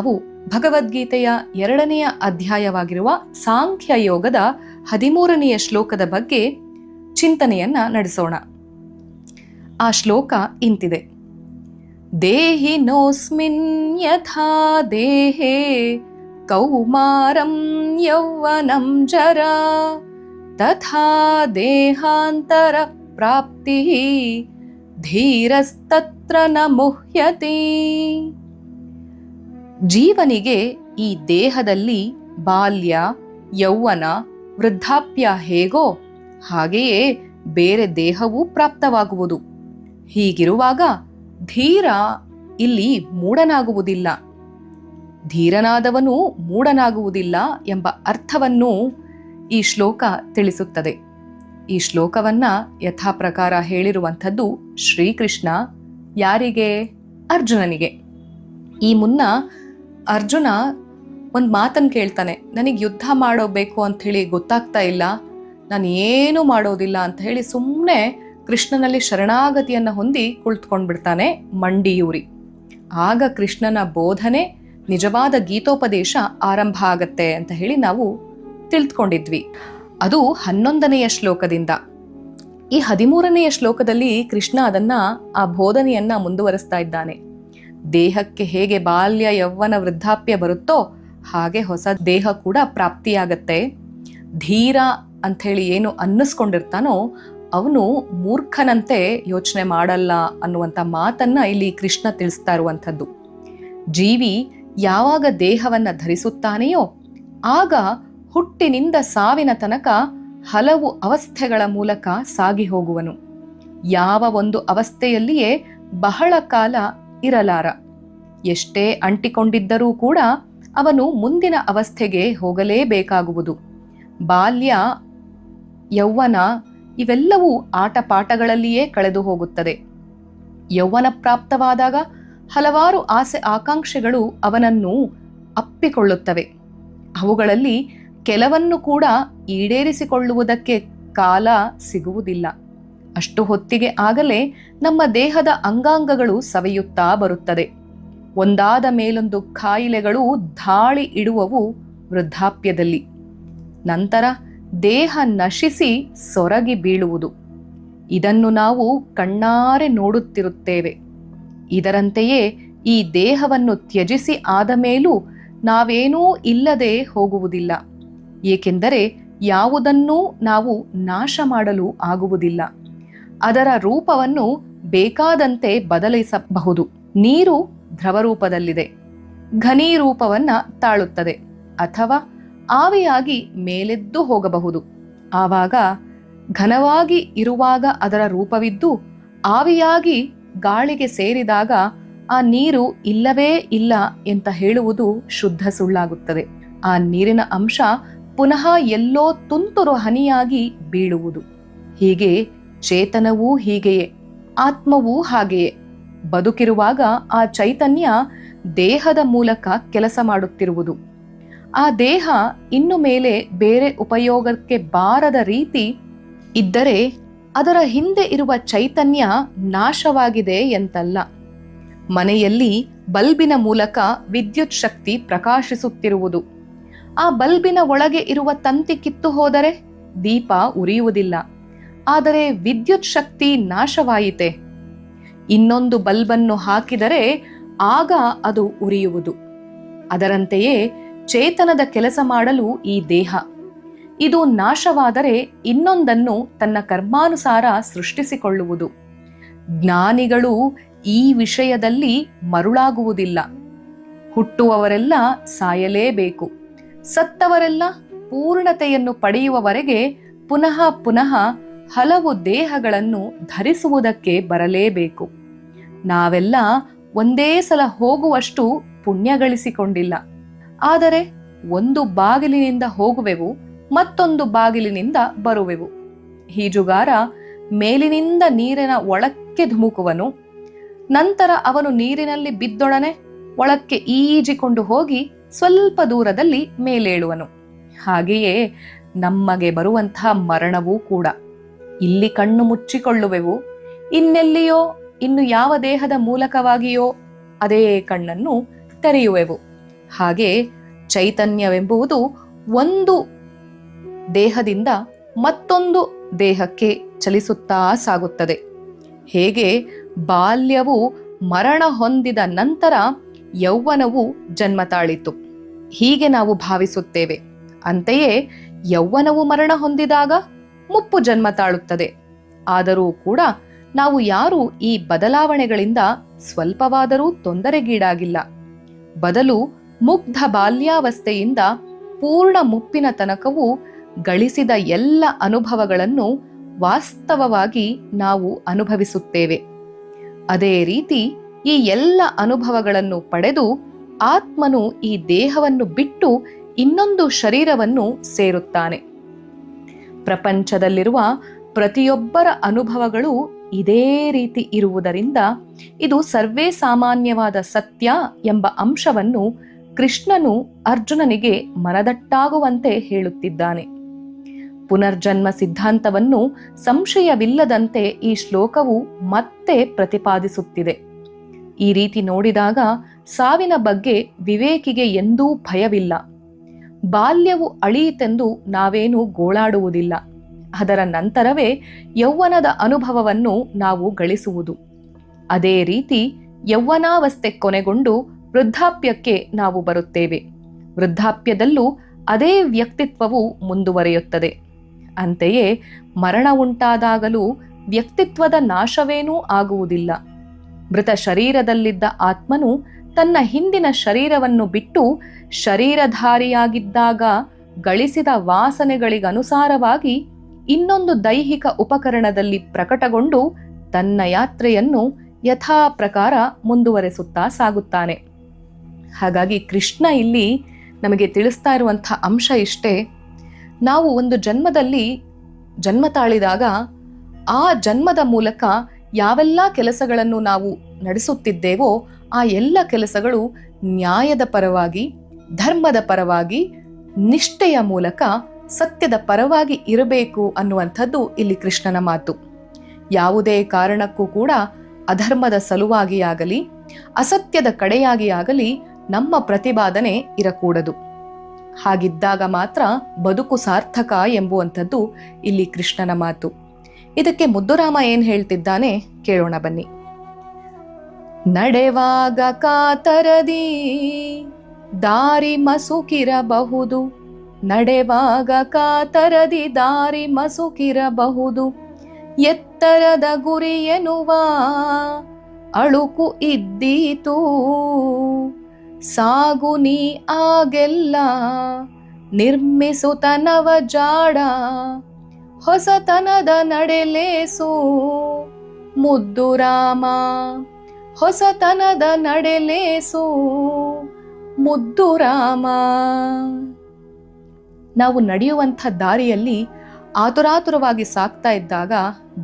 ನಾವು ಭಗವದ್ಗೀತೆಯ ಎರಡನೆಯ ಅಧ್ಯಾಯವಾಗಿರುವ ಸಾಂಖ್ಯ ಯೋಗದ ಹದಿಮೂರನೆಯ ಶ್ಲೋಕದ ಬಗ್ಗೆ ಚಿಂತನೆಯನ್ನ ನಡೆಸೋಣ. ಆ ಶ್ಲೋಕ ಇಂತಿದೆ. ದೇಹಿನೋಸ್ಮಿನ್ ಯಥಾ ದೇಹೇ ಕೌಮಾರಂ ಯೌವನಂ ಜರ ತಥಾ ದೇಹಾಂತರ ಪ್ರಾಪ್ತಿ ಧೀರಸ್ತತ್ರ ನ ಜೀವನಿಗೆ ಈ ದೇಹದಲ್ಲಿ ಬಾಲ್ಯ, ಯೌವನ, ವೃದ್ಧಾಪ್ಯ ಹೇಗೋ ಹಾಗೆಯೇ ಬೇರೆ ದೇಹವೂ ಪ್ರಾಪ್ತವಾಗುವುದು. ಹೀಗಿರುವಾಗ ಧೀರ ಇಲ್ಲಿ ಮೂಡನಾಗುವುದಿಲ್ಲ ಧೀರನಾದವನು ಮೂಡನಾಗುವುದಿಲ್ಲ ಎಂಬ ಅರ್ಥವನ್ನು ಈ ಶ್ಲೋಕ ತಿಳಿಸುತ್ತದೆ. ಈ ಶ್ಲೋಕವನ್ನ ಯಥಾಪ್ರಕಾರ ಹೇಳಿರುವಂಥದ್ದು ಶ್ರೀಕೃಷ್ಣ, ಯಾರಿಗೆ? ಅರ್ಜುನನಿಗೆ. ಈ ಮುನ್ನ ಅರ್ಜುನ ಒಂದು ಮಾತನ್ನು ಕೇಳ್ತಾನೆ, ನನಗೆ ಯುದ್ಧ ಮಾಡೋಬೇಕು ಅಂತ ಹೇಳಿ ಗೊತ್ತಾಗ್ತಾ ಇಲ್ಲ, ನಾನು ಏನೂ ಮಾಡೋದಿಲ್ಲ ಅಂತ ಹೇಳಿ ಸುಮ್ಮನೆ ಕೃಷ್ಣನಲ್ಲಿ ಶರಣಾಗತಿಯನ್ನು ಹೊಂದಿ ಕುಳಿತುಕೊಂಡ್ಬಿಡ್ತಾನೆ ಮಂಡಿಯೂರಿ. ಆಗ ಕೃಷ್ಣನ ಬೋಧನೆ, ನಿಜವಾದ ಗೀತೋಪದೇಶ ಆರಂಭ ಆಗತ್ತೆ ಅಂತ ಹೇಳಿ ನಾವು ತಿಳಿದುಕೊಂಡಿದ್ವಿ ಅದು ಹನ್ನೊಂದನೆಯ ಶ್ಲೋಕದಿಂದ. ಈ ಹದಿಮೂರನೆಯ ಶ್ಲೋಕದಲ್ಲಿ ಕೃಷ್ಣ ಅದನ್ನ ಆ ಬೋಧನೆಯನ್ನ ಮುಂದುವರಿಸ್ತಾ ಇದ್ದಾನೆ. ದೇಹಕ್ಕೆ ಹೇಗೆ ಬಾಲ್ಯ ಯೌವನ ವೃದ್ಧಾಪ್ಯ ಬರುತ್ತೋ ಹಾಗೆ ಹೊಸ ದೇಹ ಕೂಡ ಪ್ರಾಪ್ತಿಯಾಗತ್ತೆ. ಧೀರ ಅಂಥೇಳಿ ಏನು ಅನ್ನಿಸ್ಕೊಂಡಿರ್ತಾನೋ ಅವನು ಮೂರ್ಖನಂತೆ ಯೋಚನೆ ಮಾಡಲ್ಲ ಅನ್ನುವಂಥ ಮಾತನ್ನ ಇಲ್ಲಿ ಕೃಷ್ಣ ತಿಳಿಸ್ತಾ ಇರುವಂಥದ್ದು. ಜೀವಿ ಯಾವಾಗ ದೇಹವನ್ನ ಧರಿಸುತ್ತಾನೆಯೋ ಆಗ ಹುಟ್ಟಿನಿಂದ ಸಾವಿನ ತನಕ ಹಲವು ಅವಸ್ಥೆಗಳ ಮೂಲಕ ಸಾಗಿ ಹೋಗುವನು. ಯಾವ ಒಂದು ಅವಸ್ಥೆಯಲ್ಲಿಯೇ ಬಹಳ ಕಾಲ ಇರಲಾರ. ಎಷ್ಟೇ ಅಂಟಿಕೊಂಡಿದ್ದರೂ ಕೂಡ ಅವನು ಮುಂದಿನ ಅವಸ್ಥೆಗೆ ಹೋಗಲೇಬೇಕಾಗುವುದು. ಬಾಲ್ಯ, ಯೌವನ ಇವೆಲ್ಲವೂ ಆಟಪಾಠಗಳಲ್ಲಿಯೇ ಕಳೆದು ಹೋಗುತ್ತದೆ. ಯೌವನ ಪ್ರಾಪ್ತವಾದಾಗ ಹಲವಾರು ಆಸೆ ಆಕಾಂಕ್ಷೆಗಳು ಅವನನ್ನು ಅಪ್ಪಿಕೊಳ್ಳುತ್ತವೆ. ಅವುಗಳಲ್ಲಿ ಕೆಲವನ್ನು ಕೂಡ ಈಡೇರಿಸಿಕೊಳ್ಳುವುದಕ್ಕೆ ಕಾಲ ಸಿಗುವುದಿಲ್ಲ. ಅಷ್ಟು ಹೊತ್ತಿಗೆ ಆಗಲೇ ನಮ್ಮ ದೇಹದ ಅಂಗಾಂಗಗಳು ಸವೆಯುತ್ತಾ ಬರುತ್ತದೆ. ಒಂದಾದ ಮೇಲೊಂದು ಕಾಯಿಲೆಗಳು ಧಾಳಿ ಇಡುವವು ವೃದ್ಧಾಪ್ಯದಲ್ಲಿ. ನಂತರ ದೇಹ ನಶಿಸಿ ಸೊರಗಿ ಬೀಳುವುದು. ಇದನ್ನು ನಾವು ಕಣ್ಣಾರೆ ನೋಡುತ್ತಿರುತ್ತೇವೆ. ಇದರಂತೆಯೇ ಈ ದೇಹವನ್ನು ತ್ಯಜಿಸಿ ಆದ ಮೇಲೂ ನಾವೇನೂ ಇಲ್ಲದೆ ಹೋಗುವುದಿಲ್ಲ. ಏಕೆಂದರೆ ಯಾವುದನ್ನೂ ನಾವು ನಾಶ ಮಾಡಲು ಆಗುವುದಿಲ್ಲ. ಅದರ ರೂಪವನ್ನು ಬೇಕಾದಂತೆ ಬದಲಿಸಬಹುದು. ನೀರು ದ್ರವರೂಪದಲ್ಲಿದೆ. ಘನೀ ರೂಪವನ್ನ ತಾಳುತ್ತದೆ. ಅಥವಾ ಆವಿಯಾಗಿ ಮೇಲೆದ್ದು ಹೋಗಬಹುದು. ಆವಾಗ ಘನವಾಗಿ ಇರುವಾಗ ಅದರ ರೂಪವಿದ್ದು ಆವಿಯಾಗಿ ಗಾಳಿಗೆ ಸೇರಿದಾಗ ಆ ನೀರು ಇಲ್ಲವೇ ಇಲ್ಲ ಅಂತ ಹೇಳುವುದು ಶುದ್ಧ ಸುಳ್ಳಾಗುತ್ತದೆ. ಆ ನೀರಿನ ಅಂಶ ಪುನಃ ಎಲ್ಲೋ ತುಂತುರು ಹನಿಯಾಗಿ ಬೀಳುವುದು. ಹೀಗೆ ಚೇತನವೂ ಹೀಗೆಯೇ, ಆತ್ಮವೂ ಹಾಗೆಯೇ. ಬದುಕಿರುವಾಗ ಆ ಚೈತನ್ಯ ದೇಹದ ಮೂಲಕ ಕೆಲಸ ಮಾಡುತ್ತಿರುವುದು. ಆ ದೇಹ ಇನ್ನು ಮೇಲೆ ಬೇರೆ ಉಪಯೋಗಕ್ಕೆ ಬಾರದ ರೀತಿ ಇದ್ದರೆ ಅದರ ಹಿಂದೆ ಇರುವ ಚೈತನ್ಯ ನಾಶವಾಗಿದೆ ಎಂತಲ್ಲ. ಮನೆಯಲ್ಲಿ ಬಲ್ಬಿನ ಮೂಲಕ ವಿದ್ಯುತ್ ಶಕ್ತಿ ಪ್ರಕಾಶಿಸುತ್ತಿರುವುದು. ಆ ಬಲ್ಬಿನ ಒಳಗೆ ಇರುವ ತಂತಿ ಕಿತ್ತು ಹೋದರೆ ದೀಪ ಉರಿಯುವುದಿಲ್ಲ. ಆದರೆ ವಿದ್ಯುತ್ ಶಕ್ತಿ ನಾಶವಾಯಿತೆ. ಇನ್ನೊಂದು ಬಲ್ಬನ್ನು ಹಾಕಿದರೆ ಆಗ ಅದು ಉರಿಯುವುದು. ಅದರಂತೆಯೇ ಚೇತನದ ಕೆಲಸ ಮಾಡಲು ಈ ದೇಹ. ಇದು ನಾಶವಾದರೆ ಇನ್ನೊಂದನ್ನು ತನ್ನ ಕರ್ಮಾನುಸಾರ ಸೃಷ್ಟಿಸಿಕೊಳ್ಳುವುದು. ಜ್ಞಾನಿಗಳು ಈ ವಿಷಯದಲ್ಲಿ ಮರುಳಾಗುವುದಿಲ್ಲ. ಹುಟ್ಟುವವರೆಲ್ಲ ಸಾಯಲೇಬೇಕು. ಸತ್ತವರೆಲ್ಲ ಪೂರ್ಣತೆಯನ್ನು ಪಡೆಯುವವರೆಗೆ ಪುನಃ ಪುನಃ ಹಲವು ದೇಹಗಳನ್ನು ಧರಿಸುವುದಕ್ಕೆ ಬರಲೇಬೇಕು. ನಾವೆಲ್ಲ ಒಂದೇ ಸಲ ಹೋಗುವಷ್ಟು ಪುಣ್ಯ ಗಳಿಸಿಕೊಂಡಿಲ್ಲ ಆದರೆ ಒಂದು ಬಾಗಿಲಿನಿಂದ ಹೋಗುವೆವು, ಮತ್ತೊಂದು ಬಾಗಿಲಿನಿಂದ ಬರುವೆವು. ಈಜುಗಾರ ಮೇಲಿನಿಂದ ನೀರಿನ ಒಳಕ್ಕೆ ಧುಮುಕುವನು, ನಂತರ ಅವನು ನೀರಿನಲ್ಲಿ ಬಿದ್ದೊಡನೆ ಒಳಕ್ಕೆ ಈಜಿಕೊಂಡು ಹೋಗಿ ಸ್ವಲ್ಪ ದೂರದಲ್ಲಿ ಮೇಲೇಳುವನು. ಹಾಗೆಯೇ ನಮಗೆ ಬರುವಂತಹ ಮರಣವೂ ಕೂಡ. ಇಲ್ಲಿ ಕಣ್ಣು ಮುಚ್ಚಿಕೊಳ್ಳುವೆವು. ಇನ್ನೆಲ್ಲಿಯೋ, ಇನ್ನು ಯಾವ ದೇಹದ ಮೂಲಕವಾಗಿಯೋ ಅದೇ ಕಣ್ಣನ್ನು ತೆರೆಯುವೆವು. ಹಾಗೆ ಚೈತನ್ಯವೆಂಬುವುದು ಒಂದು ದೇಹದಿಂದ ಮತ್ತೊಂದು ದೇಹಕ್ಕೆ ಚಲಿಸುತ್ತಾ ಸಾಗುತ್ತದೆ. ಹೇಗೆ? ಬಾಲ್ಯವು ಮರಣ ಹೊಂದಿದ ನಂತರ ಯೌವನವು ಜನ್ಮ ತಾಳಿತು. ಹೀಗೆ ನಾವು ಭಾವಿಸುತ್ತೇವೆ. ಅಂತೆಯೇ, ಯೌವನವು ಮರಣ ಹೊಂದಿದಾಗ ಮುಪ್ಪು ಜನ್ಮ ತಾಳುತ್ತದೆ. ಆದರೂ ಕೂಡ ನಾವು ಯಾರೂ ಈ ಬದಲಾವಣೆಗಳಿಂದ ಸ್ವಲ್ಪವಾದರೂ ತೊಂದರೆಗೀಡಾಗಿಲ್ಲ. ಬದಲು ಮುಗ್ಧ ಬಾಲ್ಯಾವಸ್ಥೆಯಿಂದ ಪೂರ್ಣ ಮುಪ್ಪಿನ ತನಕವೂ ಗಳಿಸಿದ ಎಲ್ಲ ಅನುಭವಗಳನ್ನು ವಾಸ್ತವವಾಗಿ ನಾವು ಅನುಭವಿಸುತ್ತೇವೆ. ಅದೇ ರೀತಿ ಈ ಎಲ್ಲ ಅನುಭವಗಳನ್ನು ಪಡೆದು ಆತ್ಮನು ಈ ದೇಹವನ್ನು ಬಿಟ್ಟು ಇನ್ನೊಂದು ಶರೀರವನ್ನು ಸೇರುತ್ತಾನೆ. ಪ್ರಪಂಚದಲ್ಲಿರುವ ಪ್ರತಿಯೊಬ್ಬರ ಅನುಭವಗಳು ಇದೇ ರೀತಿ ಇರುವುದರಿಂದ ಇದು ಸರ್ವೇ ಸಾಮಾನ್ಯವಾದ ಸತ್ಯ ಎಂಬ ಅಂಶವನ್ನು ಕೃಷ್ಣನು ಅರ್ಜುನನಿಗೆ ಮನದಟ್ಟಾಗುವಂತೆ ಹೇಳುತ್ತಿದ್ದಾನೆ. ಪುನರ್ಜನ್ಮ ಸಿದ್ಧಾಂತವನ್ನು ಸಂಶಯವಿಲ್ಲದಂತೆ ಈ ಶ್ಲೋಕವು ಮತ್ತೆ ಪ್ರತಿಪಾದಿಸುತ್ತಿದೆ. ಈ ರೀತಿ ನೋಡಿದಾಗ ಸಾವಿನ ಬಗ್ಗೆ ವಿವೇಕಿಗೆ ಎಂದೂ ಭಯವಿಲ್ಲ. ಬಾಲ್ಯವು ಅಳಿಯಿತೆಂದು ನಾವೇನು ಗೋಳಾಡುವುದಿಲ್ಲ. ಅದರ ನಂತರವೇ ಯೌವನದ ಅನುಭವವನ್ನು ನಾವು ಗಳಿಸುವುದು. ಅದೇ ರೀತಿ ಯೌವನಾವಸ್ಥೆ ಕೊನೆಗೊಂಡು ವೃದ್ಧಾಪ್ಯಕ್ಕೆ ನಾವು ಬರುತ್ತೇವೆ. ವೃದ್ಧಾಪ್ಯದಲ್ಲೂ ಅದೇ ವ್ಯಕ್ತಿತ್ವವು ಮುಂದುವರಿಯುತ್ತದೆ. ಅಂತೆಯೇ ಮರಣ ಉಂಟಾದಾಗಲೂ ವ್ಯಕ್ತಿತ್ವದ ನಾಶವೇನೂ ಆಗುವುದಿಲ್ಲ. ಮೃತ ಶರೀರದಲ್ಲಿದ್ದ ಆತ್ಮನು ತನ್ನ ಹಿಂದಿನ ಶರೀರವನ್ನು ಬಿಟ್ಟು ಶರೀರಧಾರಿಯಾಗಿದ್ದಾಗ ಗಳಿಸಿದ ವಾಸನೆಗಳಿಗನುಸಾರವಾಗಿ ಇನ್ನೊಂದು ದೈಹಿಕ ಉಪಕರಣದಲ್ಲಿ ಪ್ರಕಟಗೊಂಡು ತನ್ನ ಯಾತ್ರೆಯನ್ನು ಯಥಾ ಪ್ರಕಾರ ಮುಂದುವರೆಸುತ್ತಾ ಸಾಗುತ್ತಾನೆ. ಹಾಗಾಗಿ ಕೃಷ್ಣ ಇಲ್ಲಿ ನಮಗೆ ತಿಳಿಸ್ತಾ ಇರುವಂಥ ಅಂಶ ಇಷ್ಟೇ. ನಾವು ಒಂದು ಜನ್ಮದಲ್ಲಿ ಜನ್ಮ ತಾಳಿದಾಗ ಆ ಜನ್ಮದ ಮೂಲಕ ಯಾವೆಲ್ಲ ಕೆಲಸಗಳನ್ನು ನಾವು ನಡೆಸುತ್ತಿದ್ದೇವೋ ಆ ಎಲ್ಲ ಕೆಲಸಗಳು ನ್ಯಾಯದ ಪರವಾಗಿ, ಧರ್ಮದ ಪರವಾಗಿ, ನಿಷ್ಠೆಯ ಮೂಲಕ ಸತ್ಯದ ಪರವಾಗಿ ಇರಬೇಕು ಅನ್ನುವಂಥದ್ದು ಇಲ್ಲಿ ಕೃಷ್ಣನ ಮಾತು. ಯಾವುದೇ ಕಾರಣಕ್ಕೂ ಕೂಡ ಅಧರ್ಮದ ಸಲುವಾಗಿಯಾಗಲಿ, ಅಸತ್ಯದ ಕಡೆಯಾಗಿ ಆಗಲಿ ನಮ್ಮ ಪ್ರತಿಪಾದನೆ ಇರಕೂಡದು. ಹಾಗಿದ್ದಾಗ ಮಾತ್ರ ಬದುಕು ಸಾರ್ಥಕ ಎಂಬುವಂಥದ್ದು ಇಲ್ಲಿ ಕೃಷ್ಣನ ಮಾತು. ಇದಕ್ಕೆ ಮುದ್ದುರಾಮ ಏನು ಹೇಳ್ತಿದ್ದಾನೆ ಕೇಳೋಣ ಬನ್ನಿ. ನಡೆವಾಗ ಕಾತರದಿ, ದಾರಿ ಮಸುಕಿರಬಹುದು. ನಡೆವಾಗ ಕಾತರದಿ, ದಾರಿ ಮಸುಕಿರಬಹುದು. ಎತ್ತರದ ಗುರಿ ಎನ್ನುವ ಅಳುಕು ಇದ್ದೀತು. ಸಾಗು ನೀ ಆಗೆಲ್ಲ, ನಿರ್ಮಿಸುತನವ ಜಾಡ. ಹೊಸತನದ ನಡೆಲೇಸು ಮುದ್ದು ರಾಮ. ಹೊಸತನದ ನಡೆಲೇಸು ಮುದ್ದು ರಾಮ. ನಾವು ನಡೆಯುವಂಥ ದಾರಿಯಲ್ಲಿ ಆತುರಾತುರವಾಗಿ ಸಾಕ್ತಾ ಇದ್ದಾಗ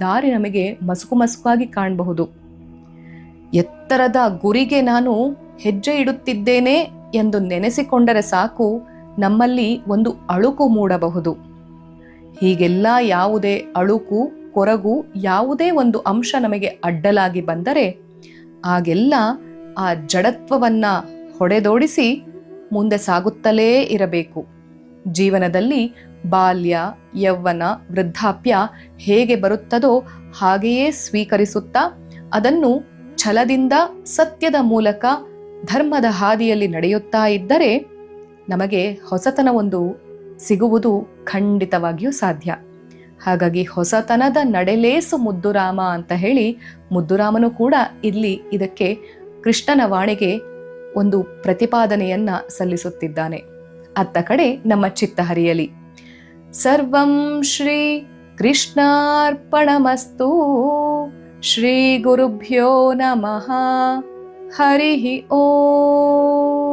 ದಾರಿ ನಮಗೆ ಮಸುಕು ಮಸುಕಾಗಿ ಕಾಣಬಹುದು. ಎತ್ತರದ ಗುರಿಗೆ ನಾನು ಹೆಜ್ಜೆ ಇಡುತ್ತಿದ್ದೇನೆ ಎಂದು ನೆನೆಸಿಕೊಂಡರೆ ಸಾಕು ನಮ್ಮಲ್ಲಿ ಒಂದು ಅಳುಕು ಮೂಡಬಹುದು. ಹೀಗೆಲ್ಲ ಯಾವುದೇ ಅಳುಕು, ಕೊರಗು ಯಾವುದೇ ಒಂದು ಅಂಶ ನಮಗೆ ಅಡ್ಡಲಾಗಿ ಬಂದರೆ ಆಗೆಲ್ಲ ಆ ಜಡತ್ವವನ್ನ ಹೊಡೆದೋಡಿಸಿ ಮುಂದೆ ಸಾಗುತ್ತಲೇ ಇರಬೇಕು. ಜೀವನದಲ್ಲಿ ಬಾಲ್ಯ, ಯೌವನ, ವೃದ್ಧಾಪ್ಯ ಹೇಗೆ ಬರುತ್ತದೋ ಹಾಗೆಯೇ ಸ್ವೀಕರಿಸುತ್ತಾ ಅದನ್ನು ಛಲದಿಂದ ಸತ್ಯದ ಮೂಲಕ ಧರ್ಮದ ಹಾದಿಯಲ್ಲಿ ನಡೆಯುತ್ತಾ ಇದ್ದರೆ ನಮಗೆ ಹೊಸತನ ಒಂದು ಸಿಗುವುದು ಖಂಡಿತವಾಗಿಯೂ ಸಾಧ್ಯ. ಹಾಗಾಗಿ ಹೊಸತನದ ನಡೆಲೇಸು ಮುದ್ದುರಾಮ ಅಂತ ಹೇಳಿ ಮುದ್ದುರಾಮನು ಕೂಡ ಇಲ್ಲಿ ಇದಕ್ಕೆ ಕೃಷ್ಣನ ವಾಣಿಗೆ ಒಂದು ಪ್ರತಿಪಾದನೆಯನ್ನ ಸಲ್ಲಿಸುತ್ತಿದ್ದಾನೆ. ಅತ್ತ ಕಡೆ ನಮ್ಮ ಚಿತ್ತ ಹರಿಯಲಿ ಸರ್ವಂ ಶ್ರೀ ಕೃಷ್ಣಾರ್ಪಣಮಸ್ತು ಶ್ರೀ ಗುರುಭ್ಯೋ ನಮಃ. ಹರಿ ಓಂ.